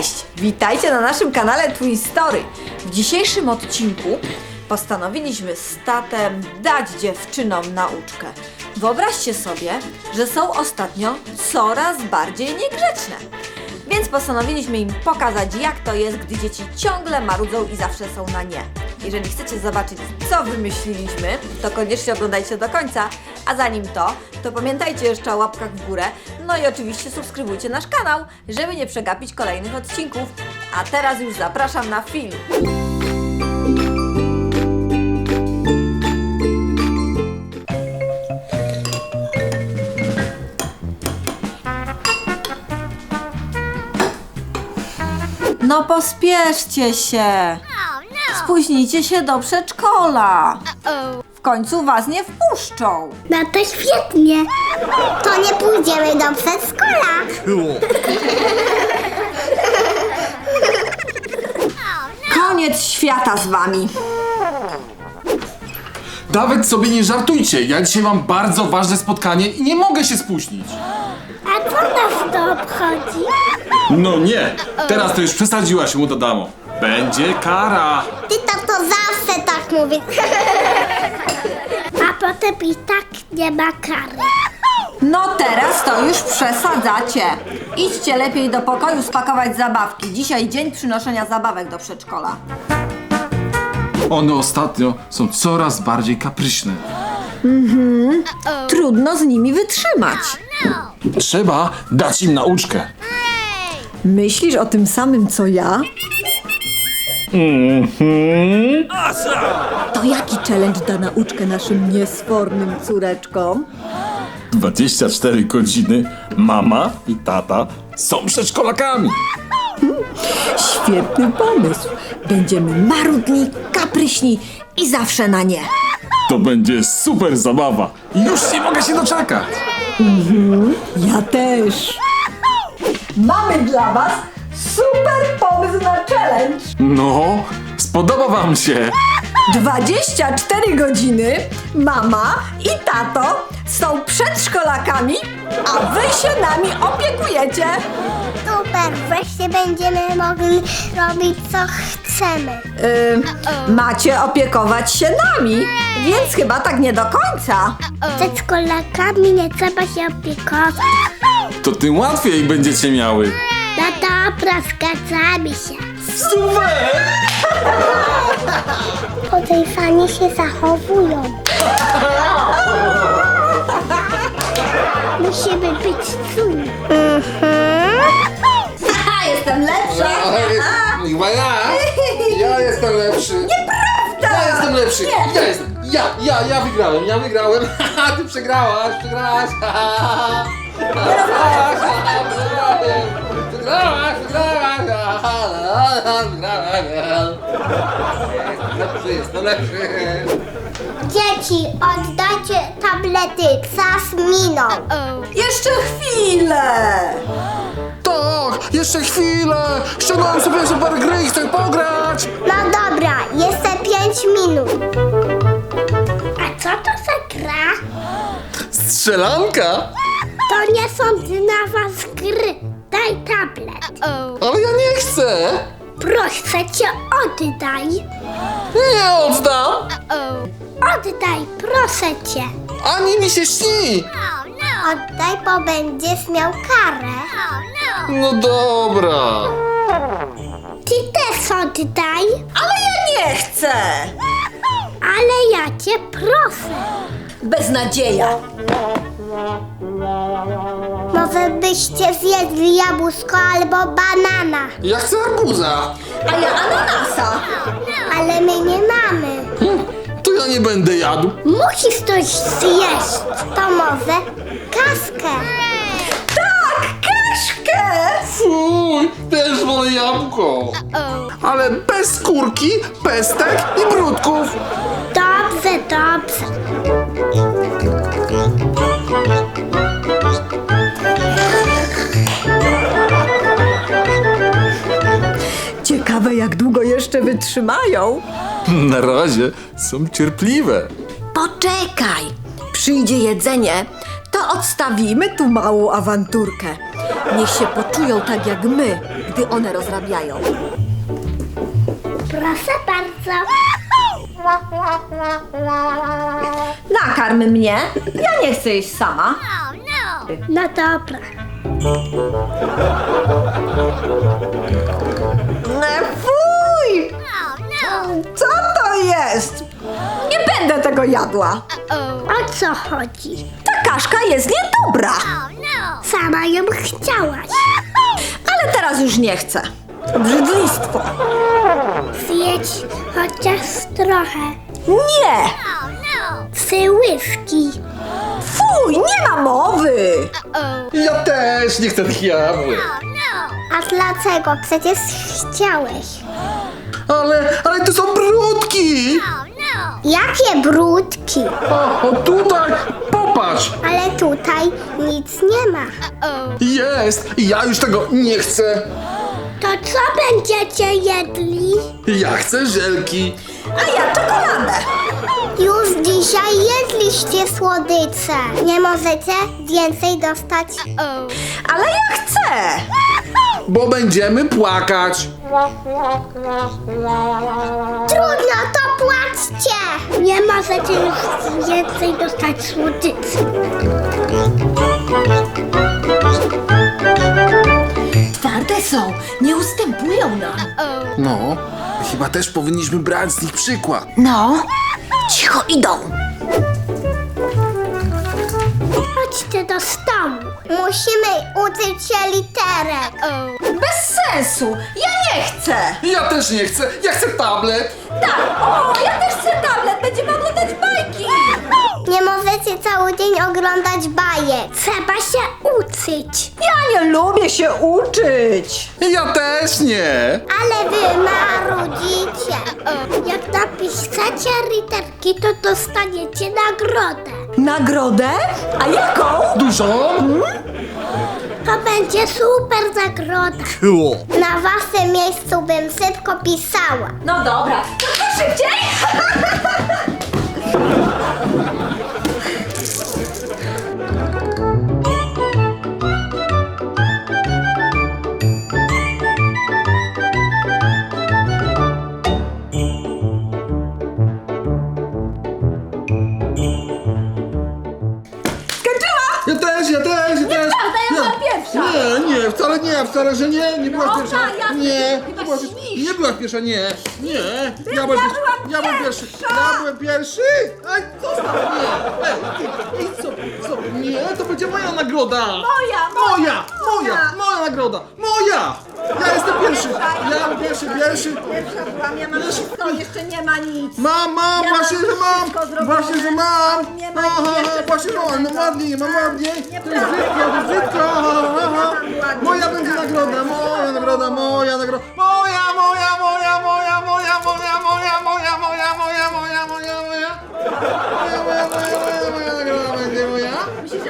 Cześć! Witajcie na naszym kanale Twin Story. W dzisiejszym odcinku postanowiliśmy z tatem dać dziewczynom nauczkę. Wyobraźcie sobie, że są ostatnio coraz bardziej niegrzeczne. Więc postanowiliśmy im pokazać, jak to jest, gdy dzieci ciągle marudzą i zawsze są na nie. Jeżeli chcecie zobaczyć, co wymyśliliśmy, to koniecznie oglądajcie do końca. A zanim to, to pamiętajcie jeszcze o łapkach w górę. No i oczywiście subskrybujcie nasz kanał, żeby nie przegapić kolejnych odcinków. A teraz już zapraszam na film. No pospieszcie się! Spóźnicie się do przedszkola! W końcu was nie wpuszczą! No to świetnie. To nie pójdziemy do przedszkola. Koniec świata z wami! Nawet sobie nie żartujcie, ja dzisiaj mam bardzo ważne spotkanie i nie mogę się spóźnić. A co nas to obchodzi? No nie, teraz to już przesadziłaś mu damo. Będzie kara. Ty to, to zawsze tak mówisz. A potem i tak nie ma kary. No teraz to już przesadzacie! Idźcie lepiej do pokoju spakować zabawki. Dzisiaj dzień przynoszenia zabawek do przedszkola. One ostatnio są coraz bardziej kapryśne. Trudno z nimi wytrzymać. Trzeba dać im nauczkę. Myślisz o tym samym co ja? To jaki challenge da nauczkę naszym niesfornym córeczkom? 24 godziny mama i tata są przedszkolakami. Świetny pomysł. Będziemy marudni, kapryśni i zawsze na nie. To będzie super zabawa. Już nie mogę się doczekać. Ja też. Mamy dla was super pomysł na challenge. No, spodoba wam się. 24 godziny mama i tato są przedszkolakami, a wy się nami opiekujecie. Super, wreszcie będziemy mogli robić co chcemy. Ym, macie opiekować się nami, więc chyba tak nie do końca. Przedszkolakami nie trzeba się opiekować. To tym łatwiej będziecie miały. No dobra, zgadzamy się. Super! Podejrzanie się zachowują. być czujni. Haha, jestem lepsza. Chyba ja! Ja jestem lepszy! Nieprawda! Ja jestem lepszy! Ja jestem! Ja, ja, ja wygrałem, ja wygrałem! Haha, ty przegrałaś, przegrałaś! Haha! Przegrałaś, przegrałem! Przegrałaś, przegrałaś! haha, Wygrałem! Jestem lepszy, jestem lepszy! Dzieci, oddajcie tablety, czas minął. Jeszcze chwilę. Tak, jeszcze chwilę! Ściągnąłem sobie super gry i chcę pograć! No dobra, jeszcze pięć minut. A co to za gra? Strzelanka? To nie są dla was gry. Daj tablet. Ale ja nie chcę! Proszę cię, oddaj. Nie oddam! Oddaj, proszę cię. Ani mi się śni! Oddaj, bo będziesz miał karę. No dobra! Ty też oddaj, Ale ja nie chcę. ale ja cię proszę. Beznadzieja. Może byście zjedli jabłuszko albo banana, Ja chcę arbuza! A ja ananasa. ale my nie nie będę jadł! Musisz coś zjeść. To może kaskę. Tak, kaszkę. Fuj, też wolę jabłko. Ale bez skórki, pestek i brudków. Dobrze, dobrze. Ciekawe, jak długo jeszcze wytrzymają. Na razie są cierpliwe. Poczekaj. Przyjdzie jedzenie, to odstawimy tu małą awanturkę. Niech się poczują tak jak my, gdy one rozrabiają. Proszę bardzo. Nakarm mnie. Ja nie chcę jeść sama. No dobra. Tego jadła. O co chodzi? Ta kaszka jest niedobra. Sama ją chciałaś. Ale teraz już nie chcę. Brzydlistwo. Zjedź chociaż trochę. Nie! Trzy łyżki. Fuj, nie ma mowy. Ja też nie chcę tych jabłek. A dlaczego? Przecież chciałeś. Ale, ale to są brudki! Jakie brudki? O, o tutaj, popatrz! Ale tutaj nic nie ma. Jest! Ja już tego nie chcę! To co będziecie jedli? Ja chcę żelki! A ja czekoladę. Już dzisiaj jedliście słodycze. Nie możecie więcej dostać. Ale ja chcę. Bo będziemy płakać! Trudno, to płaczcie. Nie możecie już więcej dostać słodyczy. Twarde są, nie ustępują nam. No, chyba też powinniśmy brać z nich przykład. No, cicho idą. Chodźcie do stołu. Musimy uczyć się Bez sensu, ja nie chcę. Ja też nie chcę! Ja chcę tablet! Tak, o, ja też chcę tablet, będziemy oglądać bajki. Nie możecie cały dzień oglądać bajek. Trzeba się uczyć. Ja nie lubię się uczyć. Ja też nie! Ale wy marudzicie. Jak napiszecie literki, to dostaniecie nagrodę. Nagrodę? A jaką? Dużo? To będzie super nagroda. Cool. Na waszym miejscu bym szybko pisała. No dobra, to co szybciej? Skończyłam! Ja też, ja też, Nie, wcale nie, wcale, że nie, nie byłaś No, pierwsza. tak, ja- nie, chyba nie byłaś, śnisz. nie byłaś pierwsza, nie, nie. ja byłem, byłam ja byłem pierwszy, pierwsza. ja byłem pierwszy. Ej, zostaw mnie. Ej, ty, ej, co, co, nie, to będzie moja nagroda. Moja, moja, moja, moja, moja. moja nagroda, moja. Ja jestem pierwszy, ja pierwszy, pierwszy. Pierwsza byłam, ja mam wszystko, jeszcze nie ma nic. Mam, mam, Ja właśnie, mam że mam, zrobione. właśnie, że mam. Nie ma Aha, jeszcze właśnie, no, no zrobionego. ładniej, mam ładniej. To jest Nieprawda. brzydko, to jest brzydko. Aha, aha. ładnie, Moja będzie tak. nagroda, moja nagroda, moja nagroda. Moja, moja, moja, moja, moja, moja, moja, moja, moja, moja, moja, moja, moja. Moja, moja, moja, moja, moja nagroda moja.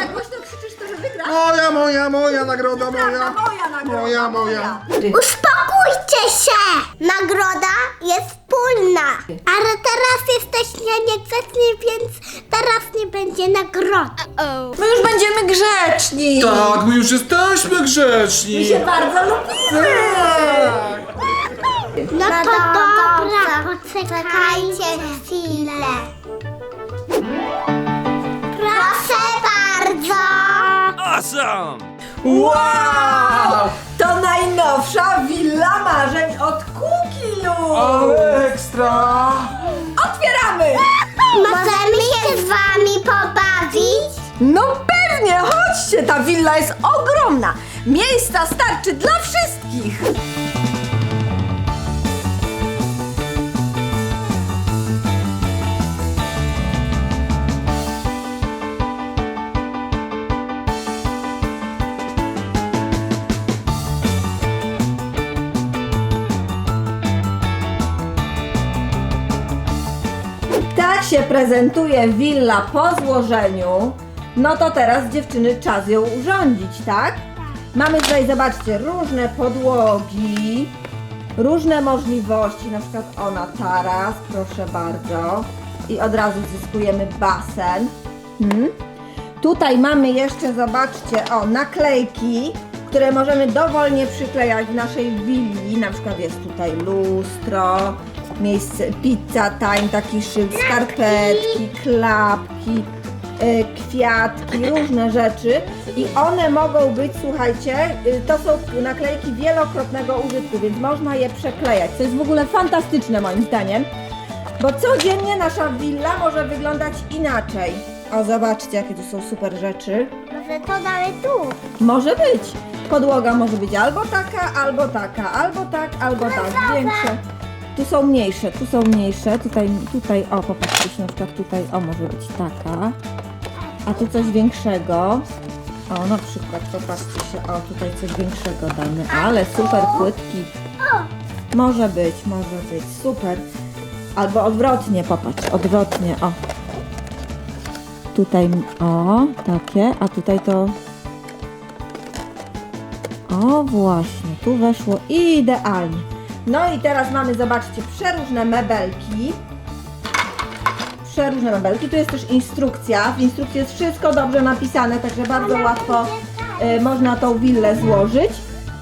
Jak głośno krzyczysz, to że wygrasz? Moja, moja, moja nagroda, moja. Moja nagroda, Moja, moja. Uspokójcie się! Nagroda jest wspólna. Ale teraz jesteście niegrzeczni, więc teraz nie będzie nagrody. My już będziemy grzeczni. Tak, my już jesteśmy grzeczni. My się bardzo lubimy. No, to dobra, poczekajcie chwilę. Wow! To najnowsza willa marzeń od Kukilu. Ale ekstra. Otwieramy. Możemy się z wami pobawić? No pewnie, chodźcie, ta willa jest ogromna. Miejsca starczy dla wszystkich. Tak się prezentuje willa po złożeniu. No to teraz dziewczyny czas ją urządzić, tak? Mamy tutaj, zobaczcie, różne podłogi, różne możliwości, na przykład ona taras, proszę bardzo. I od razu zyskujemy basen. Hmm? Tutaj mamy jeszcze, zobaczcie, o, naklejki. które możemy dowolnie przyklejać w naszej willi. Na przykład jest tutaj lustro, miejsce, pizza time, taki szyld, skarpetki, klapki, y, kwiatki, różne rzeczy. I one mogą być, słuchajcie, y, to są naklejki wielokrotnego użytku, więc można je przeklejać. To jest w ogóle fantastyczne moim zdaniem. Bo codziennie nasza willa może wyglądać inaczej. O, zobaczcie, jakie tu są super rzeczy. Może to dalej tu. Może być. Podłoga może być albo taka, albo taka, albo tak, albo tak. Większe. Tu są mniejsze, tu są mniejsze. Tutaj, tutaj, o, popatrzcie, na przykład tutaj, o, może być taka. A tu coś większego. O, na przykład, popatrzcie się, o, tutaj coś większego damy. Ale super płytki. Może być, może być, super. Albo odwrotnie, popatrz, odwrotnie, o. Tutaj, o, takie, a tutaj to o właśnie, tu weszło idealnie. No i teraz mamy, zobaczcie, przeróżne mebelki. Przeróżne mebelki. Tu jest też instrukcja. W instrukcji jest wszystko dobrze napisane, także bardzo łatwo y, można tą willę złożyć.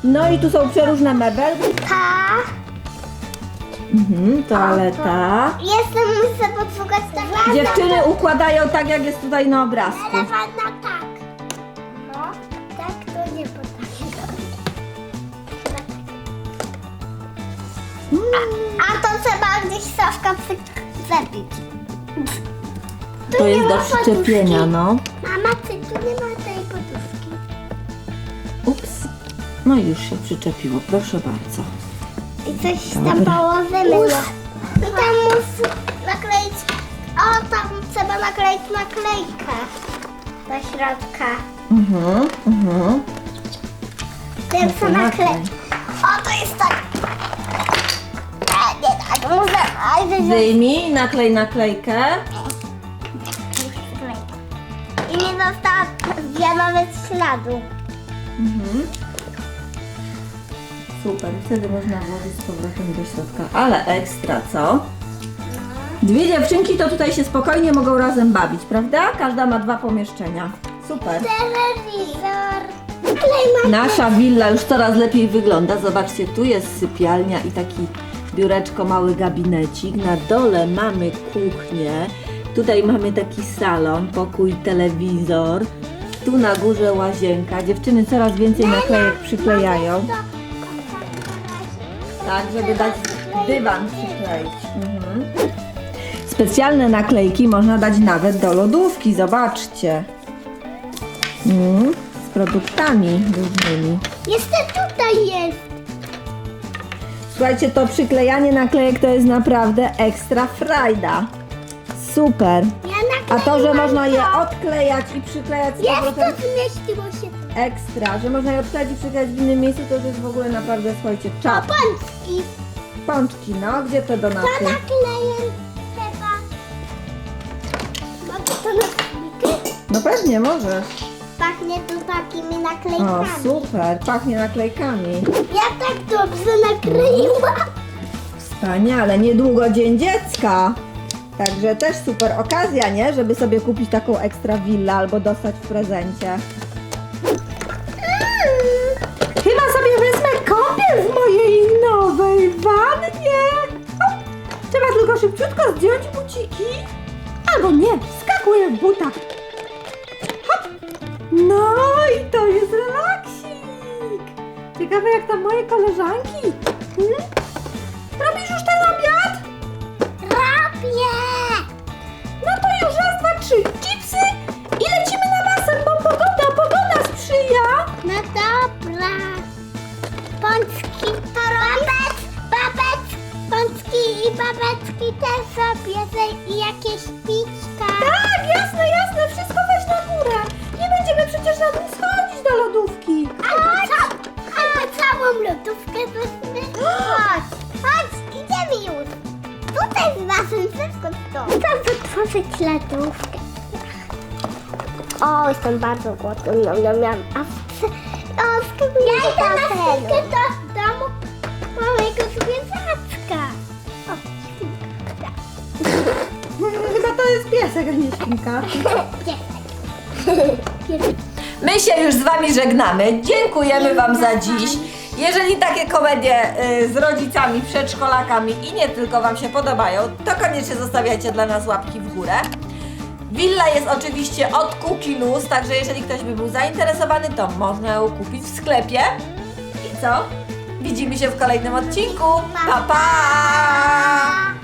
No i tu są przeróżne mebelki. Ta. Mhm, toaleta. Jestem, muszę podszukać tak. Dziewczyny układają tak, jak jest tutaj na obrazku. Ale A, to trzeba gdzieś Sawka przyczepić. Tu To nie jest ma do przyczepienia, poduszki. no. Mama, ty tu nie ma tej poduszki. Ups. No i już się przyczepiło, proszę bardzo. I coś tam Dobra. położymy. No. I tam muszę nakleić. O, tam trzeba nakleić naklejkę do środka. Mhm, mhm. Pierwsza to naklej. O, to jest. Wyjmij, naklej naklejkę. I nie została nawet śladu. Mhm. Super, wtedy można włożyć z powrotem do środka. Ale ekstra, co? Dwie dziewczynki to tutaj się spokojnie mogą razem bawić, prawda? Każda ma dwa pomieszczenia. Super. Telewizor. Nasza willa już coraz lepiej wygląda. Zobaczcie, tu jest sypialnia i taki biureczko, mały gabinecik. Na dole mamy kuchnię. Tutaj mamy taki salon, pokój, telewizor. Tu na górze łazienka. Dziewczyny coraz więcej naklejek przyklejają. Tak, żeby dać dywan przykleić. Mhm. Specjalne naklejki można dać nawet do lodówki, zobaczcie. Mm, z produktami różnymi. Jeszcze tutaj jest. Słuchajcie, to przyklejanie naklejek to jest naprawdę ekstra frajda. Super. A to, że można je odklejać i przyklejać z Jest to zmieściło się. ekstra, że można je odklejać i przyklejać w innym miejscu, to już jest w ogóle naprawdę, słuchajcie, czap. Pączki. Pączki, no, gdzie te To donaty? nakleję chyba. Mogę to na? No pewnie, możesz. Pachnie tu takimi O, naklejkami. super, pachnie naklejkami. Ja tak dobrze nakleiłam. Wspaniale, niedługo Dzień Dziecka. Także też super okazja, nie? Żeby sobie kupić taką ekstra willę albo dostać w prezencie. Chyba sobie wezmę kąpiel w mojej nowej wannie. Trzeba tylko szybciutko zdjąć buciki. Albo nie, wskakuję w butach. No i to jest relaksik. Ciekawe jak tam moje koleżanki. Hmm? Robisz już ten obiad? Robię. No to już raz, dwa, trzy. Chipsy i lecimy na basen, bo pogoda, pogoda sprzyja. No dobra. Pączki to babec, babec, pączki i babeczki też sobie i jakieś pićka. Tak, jasne, lodówkę. O, jestem bardzo głodny. Miam, miam, miam. A w, o, skakuję ja idę na chwilkę do domu małego zwierzaczka. O, świnka. Chyba to jest piesek, a nie świnka. Piesek. My się już z Wami żegnamy. Dziękujemy Wam za dziś. Jeżeli takie komedie y, z rodzicami, przedszkolakami i nie tylko Wam się podobają, to koniecznie zostawiajcie dla nas łapki w górę. Willa jest oczywiście od Cookie Loose, także jeżeli ktoś by był zainteresowany, to można ją kupić w sklepie. I co? Widzimy się w kolejnym odcinku. Pa, pa!